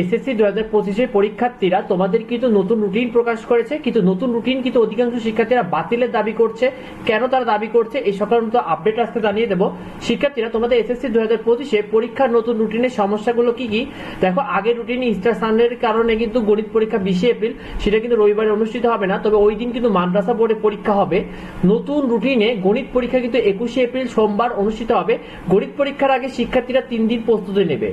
SSC দু হাজার পঁচিশের পরীক্ষার্থীরা তোমাদের কিন্তু নতুন রুটিন প্রকাশ করেছে, কিন্তু নতুন রুটিন কিন্তু অধিকাংশ শিক্ষার্থীরা বাতিলের দাবি করছে। কেন তারা দাবি করছে? এই সংক্রান্ত আপডেট আজকে জানিয়ে দেবো। শিক্ষার্থীরা, তোমাদের এসএসসি দু হাজার পঁচিশে পরীক্ষার নতুন রুটিনের সমস্যাগুলো কি কি? দেখো, আগের রুটিন ইস্টার সানডের কারণে কিন্তু গণিত পরীক্ষা বিশে এপ্রিল, সেটা কিন্তু রবিবারে অনুষ্ঠিত হবে না, তবে ওই দিন কিন্তু মাদ্রাসা বোর্ডে পরীক্ষা হবে। নতুন রুটিনে গণিত পরীক্ষা কিন্তু একুশে এপ্রিল সোমবার অনুষ্ঠিত হবে। গণিত পরীক্ষার আগে শিক্ষার্থীরা তিন দিন প্রস্তুতি নেবে।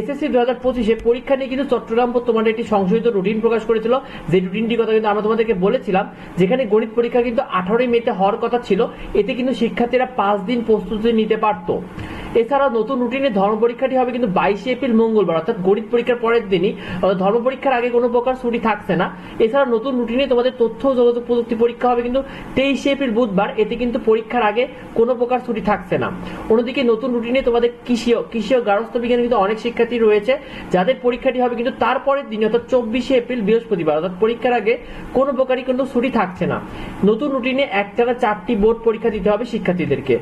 এসএসসি দু হাজার পঁচিশে পরীক্ষা নিয়ে কিন্তু চট্টগ্রাম তোমাদের একটি সংশোধিত রুটিন প্রকাশ করেছিল। যে রুটিনটি কথা কিন্তু আমরা তোমাদেরকে বলেছিলাম, যেখানে গণিত পরীক্ষা কিন্তু আঠারোই মেতে হওয়ার কথা ছিল। এতে কিন্তু শিক্ষার্থীরা পাঁচ দিন প্রস্তুতি নিতে পারতো। এছাড়া নতুন রুটিনে ধর্ম পরীক্ষাটি হবে কিন্তু বাইশে এপ্রিল মঙ্গলবার, অর্থাৎ গণিত পরীক্ষার পরের দিনই। ধর্ম পরীক্ষার আগে কোনো প্রকার ছুটি থাকছে না। এছাড়া নতুন রুটিনে তোমাদের তথ্য যোগাযোগ প্রযুক্তি পরীক্ষা হবে কিন্তু তেইশে এপ্রিল বুধবার। এতে কিন্তু পরীক্ষার আগে কোনো প্রকার ছুটি থাকছে না। অন্যদিকে নতুন রুটিনে তোমাদের কৃষি কৃষি ও গার্হস্থ্য বিজ্ঞানে কিন্তু অনেক শিক্ষার্থী রয়েছে। যাদের পরীক্ষাটি হবে কিন্তু তারপরের দিন অর্থাৎ চব্বিশে এপ্রিল বৃহস্পতিবার। অর্থাৎ পরীক্ষার আগে কোনো প্রকারই কিন্তু ছুটি থাকছে না। নতুন রুটিনে একটানা চারটি বোর্ড পরীক্ষা দিতে হবে শিক্ষার্থীদেরকে।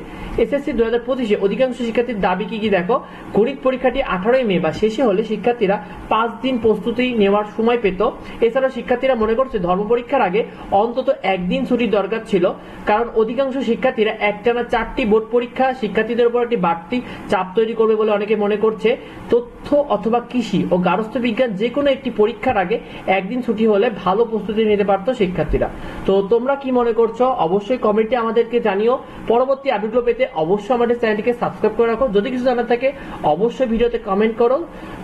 এসএসসি দু হাজার পঁচিশে অধিকাংশ শিক্ষার্থীর দাবি কি কি দেখো? গণিত পরীক্ষাটি আঠারোই মে বা শেষে হলে শিক্ষার্থীরা পাঁচ দিন প্রস্তুতি নেওয়ার সময় পেত। এছাড়া শিক্ষার্থীরা মনে করছে ধর্ম পরীক্ষার আগে অন্তত একদিন ছুটির দরকার ছিল। কারণ অধিকাংশ শিক্ষার্থীরা একটানা চারটি বোর্ড পরীক্ষা, শিক্ষার্থীদের উপর একটি বাড়তি চাপ তৈরি করবে বলে অনেকে মনে করছে। তথ্য অথবা কৃষি ও গার্হস্থ্য বিজ্ঞান যে কোনো একটি পরীক্ষার আগে একদিন ছুটি হলে ভালো প্রস্তুতি নিতে পারত শিক্ষার্থীরা। তো তোমরা কি মনে করছ? অবশ্যই কমেন্টে আমাদেরকে জানিও। পরবর্তী আপডেটগুলো পেতে অবশ্যই আমাদের চ্যানেলটিকে সাবস্ক্রাইব করে রাখো। যদি কিছু জানার থাকে, অবশ্যই ভিডিওতে কমেন্ট করো।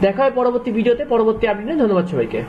দেখা হয় পরবর্তী ভিডিওতে। পরবর্তী আপডেটে ধন্যবাদ সবাইকে।